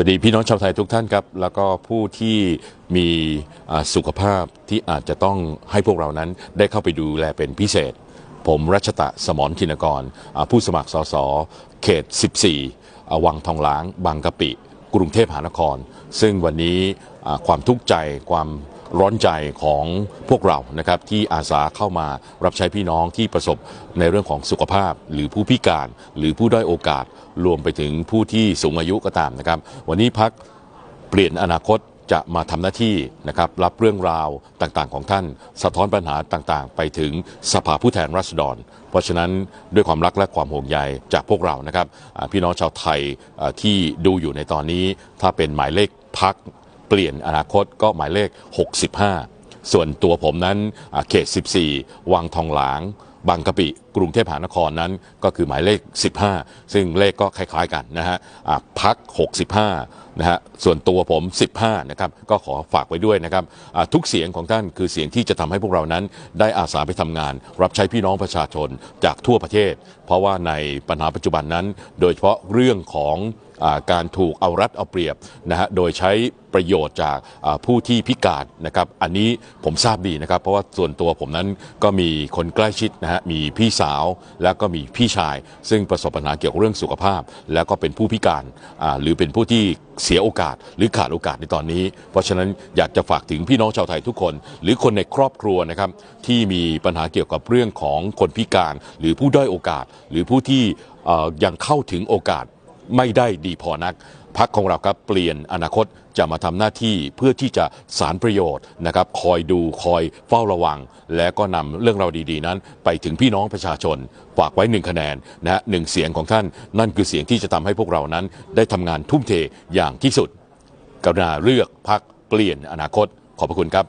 สวัสดีพี่น้องชาวไทยทุกท่านครับ แล้วก็ผู้ที่มีสุขภาพที่อาจจะต้องให้พวกเรานั้นได้เข้าไปดูแลเป็นพิเศษ ผมรัชตะสมรทินกร ผู้สมัครสสเขต 14 วังทองหลาง บางกะปิ กรุงเทพมหานคร ซึ่งวันนี้ความทุกข์ใจความ ร้อนใจของพวกเรานะครับที่อาสาเข้ามารับใช้พี่น้องที่ประสบในเรื่องของสุขภาพ หรือผู้พิการ หรือผู้ด้อยโอกาส รวมไปถึงผู้ที่สูงอายุก็ตามนะครับ วันนี้พักเปลี่ยนอนาคตจะมาทำหน้าที่นะครับรับเรื่องราวต่างๆ ของท่าน สะท้อนปัญหาต่างๆ ไปถึงสภาผู้แทนราษฎร เพราะฉะนั้นด้วยความรักและความห่วงใยจากพวกเรานะครับพี่น้องชาวไทยที่ดูอยู่ในตอนนี้ ถ้าเป็นหมายเลขพัก เปลี่ยนอนาคตก็หมายเลข 65 ส่วนตัวผมนั้นเขต 14 วังทองหลาง บางกะปิ กรุงเทพมหานครนั้นก็คือหมายเลข 15 ซึ่งเลขก็คล้ายๆกันนะฮะพัก 65 นะฮะ ส่วนตัวผม 15 นะครับ ก็ขอฝากไว้ด้วยนะครับ ทุกเสียงของท่านคือเสียงที่จะทำให้พวกเรานั้น ได้อาสาไปทำงาน รับใช้พี่น้องประชาชนจากทั่วประเทศ เพราะว่าในปัญหาปัจจุบันนั้น โดยเฉพาะเรื่องของ การถูกเอารัดเอาเปรียบนะฮะโดยใช้ประโยชน์จากผู้ที่พิการนะครับ อันนี้ผมทราบดีนะครับ เพราะว่าส่วนตัวผมนั้นก็มีคนใกล้ชิดนะฮะมีพี่สาวแล้วก็มีพี่ชาย ซึ่งประสบปัญหาเกี่ยวกับเรื่องสุขภาพ แล้วก็เป็นผู้พิการหรือเป็นผู้ที่เสียโอกาส หรือขาดโอกาสในตอนนี้ เพราะฉะนั้นอยากจะฝากถึงพี่น้องชาวไทยทุกคน หรือคนในครอบครัวนะครับที่มีปัญหาเกี่ยวกับเรื่องของคนพิการ หรือผู้ด้อยโอกาส หรือผู้ที่ยังเข้าถึงโอกาส ไม่ได้ดีพอนักพักของเราครับเปลี่ยนอนาคตจะมาทำหน้าที่เพื่อที่จะสารประโยชน์นะครับ คอยดูคอยเฝ้าระวัง และก็นำเรื่องราวดีๆนั้น ไปถึงพี่น้องประชาชนฝากไว้หนึ่งคะแนนนะฮะหนึ่งเสียงของท่าน นั่นคือเสียงที่จะทำให้พวกเรานั้น ได้ทำงานทุ่มเทอย่างที่สุด กรุณาเลือกพักเปลี่ยนอนาคตขอบพระคุณครับ